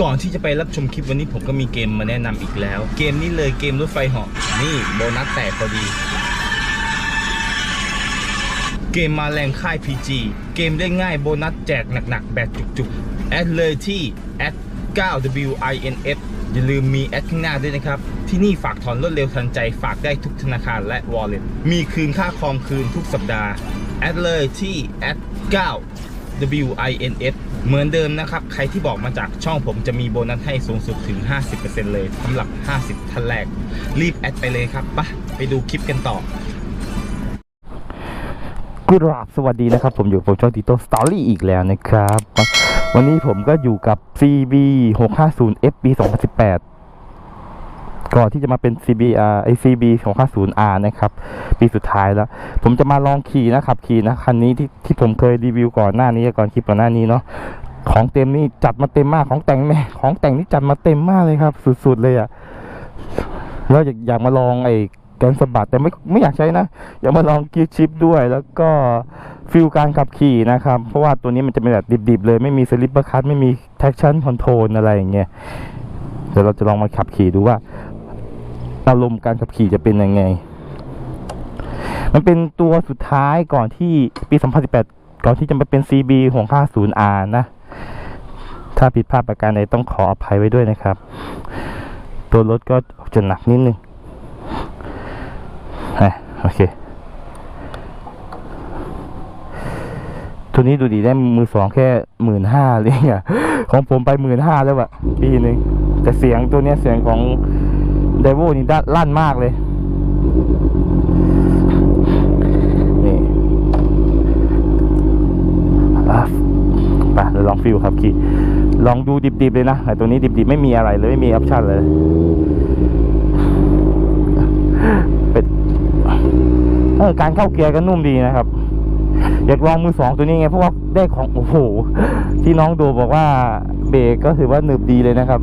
ก่อนที่จะไปรับชมคลิปวันนี้ผมก็มีเกมมาแนะนำอีกแล้ว เกมนี้เลยเกมรถไฟเหาะนี่โบนัสแตกพอดี เกมมาแรงค่าย PG เกมได้ง่ายโบนัสแจกหนักๆ แบบจุกๆ แอดเลยที่แอด 9WINF อย่าลืมมีแอดข้างหน้าด้วยนะครับ ที่นี่ฝากถอนรวดเร็วทันใจฝากได้ทุกธนาคารและ Wallet มีคืนค่าคอมคืนทุกสัปดาห์ แอดเลยที่แอด 9WINF เหมือนเดิมนะครับ ใครที่บอกมาจากช่องผมจะมีโบนัสให้สูงสุดถึง 50%เลยสำหรับ 50ท่านแรก รีบแอดไปเลยครับปะไปดูคลิปกันต่อกราบสวัสดีนะครับ ผมอยู่กับช่องติโตสตอรี่อีกแล้วนะครับ วันนี้ผมก็อยู่กับ CB 650 FB 2018 ก่อนที่จะมาเป็น CBR ไอ CB 650R นะครับ ปีสุดท้ายแล้ว ผมจะมาลองขี่นะครับขี่นะคันนี้ที่ที่ผมเคยรีวิวก่อนหน้านี้ก่อนคลิปก่อนหน้านี้เนาะของเต็มนี่จัดมาเต็มมากของแต่งแม่ของแต่งนี่จัดมาเต็มมากเลยครับ สุดๆเลยอะ่ะแล้วอยากอยากมาลองไอ้แกนสะบัดแต่ไม่ไม่อยากใช้นะ อยากมาลองกีชิปด้วย แล้วก็ฟิลการขับขี่นะครับ เพราะว่าตัวนี้มันจะเป็นแบบดิบๆ เลยไม่มีสลิปเปอร์คัทไม่มี traction control อะไรอย่างเงี้ยเดี๋ยวเราจะลองมาขับขี่ดูว่า อารมณ์การขับขี่จะเป็นยังไง มันเป็นตัวสุดท้ายก่อนที่ปี 2018 ก่อนที่จะมาเป็น CB 650R นะ ถ้าผิดพลาดประการใดต้องขออภัยไว้ด้วยนะครับ ตัวรถก็จะหนักนิดนึงฮะโอเค ตัวนี้ดูดีได้มือสองแค่หมื่นห้าเลยอะของผมไปหมื่นห้าแล้วอะปีหนึ่งแต่เสียงตัวเนี้ยเสียงของ ไดโวนี่ด้านลั่นมากเลยนี่ไปเราลองฟิลครับขี่ลองดูดิบๆเลยนะแต่ตัวนี้ดิบๆไม่มีอะไรเลยไม่มีออปชั่นเลยเป็นเออการเข้าเกียร์ก็นุ่มดีนะครับ อยากลองมือสองตัวนี้ไงเพราะว่าได้ของโอ้โหที่น้องดูบอกว่าเบรกก็ถือว่าหนึบดีเลยนะครับ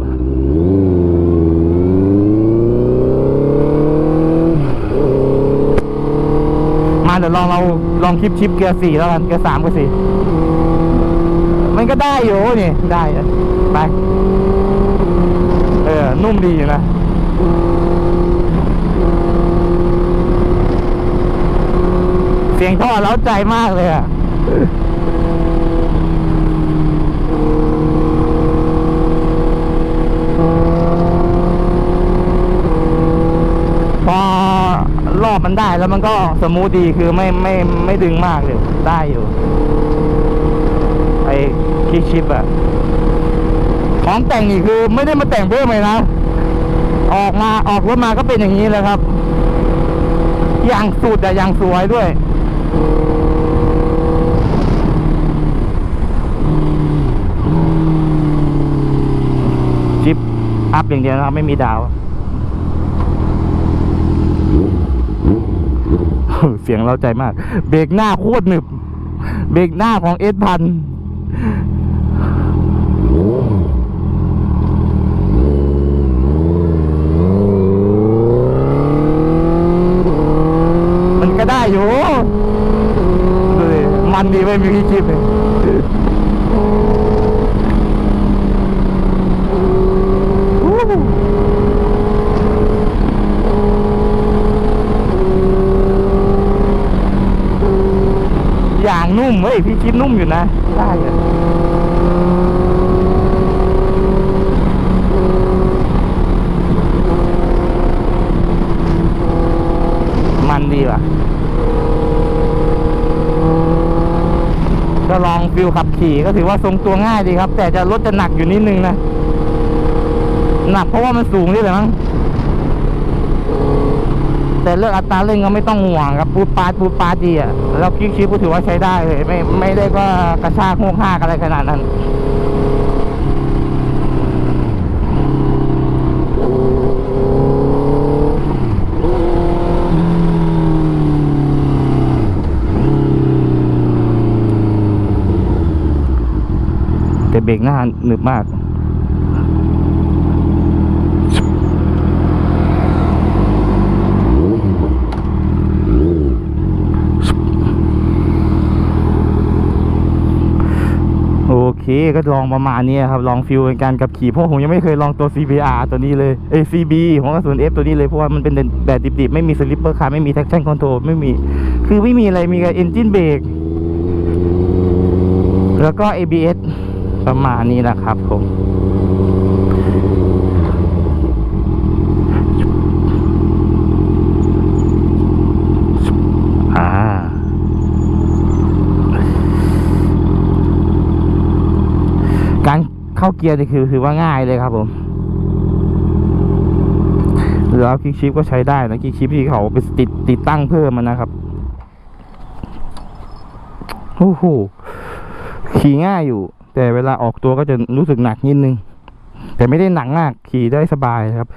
มาเดี๋ยว ลองเราลองคลิปชิปเกียร์สี่แล้วกันเกียร์สามกับสี่มันก็ได้อยู่นี่ได้ไปเออนุ่มดีอยู่นะเสียงท่อเล้าใจมากเลยอะ พอรอบ มันได้แล้วมันก็สมูทดีคือไม่ไม่ไม่ดึงมากเลยได้อยู่ไอ้คิกชิปอะของแต่งนี่คือไม่ได้มาแต่งเพิ่มเลยนะออกมาออกรถมาก็เป็นอย่างนี้เลยครับ อย่างสุดอะอย่างสวยด้วยชิปอัพอย่างเดียวนะครับไม่มีดาว เสียงเราใจมาก เบรกหน้าโคตรหนึบ เบรกหน้าของเอสพันมันก็ได้อยู่ดูดิมันดีไม่มีพี่ชิปเลยวู้ฮู้อย่าง นุ่มเว้ยพี่ชิปนุ่มอยู่นะได้เลยมันดีว่ะก็ลองฟิลขับขี่ก็ถือว่าทรงตัวง่ายดีครับ แต่จะรถจะหนักอยู่นิดนึงนะ หนักเพราะว่ามันสูงนี่แหละมั้ง แต่เรื่องอัตราเร่งก็ไม่ต้องห่วงครับปูดปาดปูดปาดดีอะแล้วคลิกชิปก็ถือว่าใช้ได้เลยไม่ไม่ได้ก็กระชากโงห้ากอะไรขนาดนั้นแต่เบรกหน้าหนึบมาก โอ เคก็ลองประมาณนี้ครับ ลองฟิลในการกับขี่เพราะผมยังไม่เคยลองตัว CBR ตัวนี้เลยเอ CB ของกระสุน F ตัวนี้เลยเพราะว่ามันเป็นแบบดิบๆ ไม่มีสลิปเปอร์คาร์ไม่มีแท็กชั่นคอนโทรลไม่มี คือไม่มีอะไรมีแค่เอนจินเบรกแล้วก็ ABS ประมาณนี้นะครับผม อ่า การเข้าเกียร์นี่คือคือว่าง่ายเลยครับผมแล้วคิกชิปก็ใช้ได้นะคิกชิปที่เขาไปติดติดตั้งเพิ่มมันนะครับโอ้โหขี่ง่ายอยู่ แต่เวลาออกตัวก็จะรู้สึกหนักนิดนึง แต่ไม่ได้หนักมากขี่ได้สบายครับ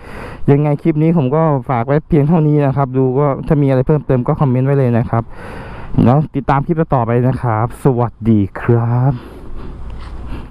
ยังไงคลิปนี้ผมก็ฝากไว้เพียงเท่านี้นะครับ ดูก็ถ้ามีอะไรเพิ่มเติมก็คอมเมนต์ไว้เลยนะครับแล้วติดตามคลิปต่อไปนะครับ สวัสดีครับ